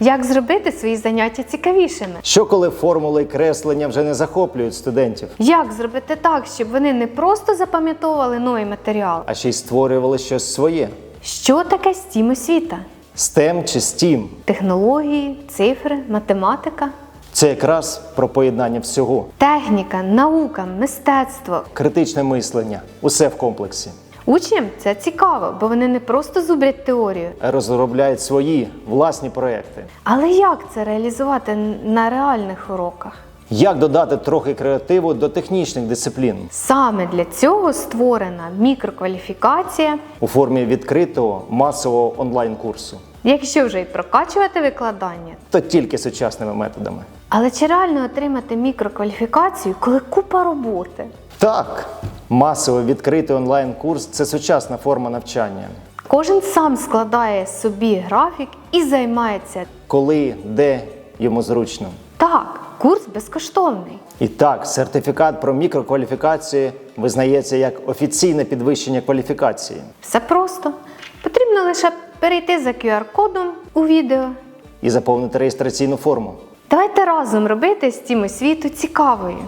Як зробити свої заняття цікавішими? Що коли формули і креслення вже не захоплюють студентів, Як зробити так, щоб вони не просто запам'ятовували новий матеріал? а ще й створювали щось своє? Що таке стім освіта? STEM чи STEAM Технології, цифри, математика, це якраз про поєднання всього, техніка, наука, мистецтво. критичне мислення, усе в комплексі. Учням це цікаво, бо вони не просто зубрять теорію. а Розробляють свої власні проекти. Але як це реалізувати на реальних уроках? Як додати трохи креативу до технічних дисциплін Саме для цього створена мікрокваліфікація. у формі відкритого масового онлайн-курсу, Якщо вже й прокачувати викладання, то тільки сучасними методами. але чи реально отримати мікрокваліфікацію, коли купа роботи? Так, масово відкритий онлайн-курс це сучасна форма навчання. Кожен сам складає собі графік і займається. Коли, де йому зручно. Так, курс безкоштовний. І так, сертифікат про мікрокваліфікацію визнається як офіційне підвищення кваліфікації Все просто. Потрібно лише перейти за QR-кодом у відео. і заповнити реєстраційну форму. Давайте разом робити стім освіту цікавою.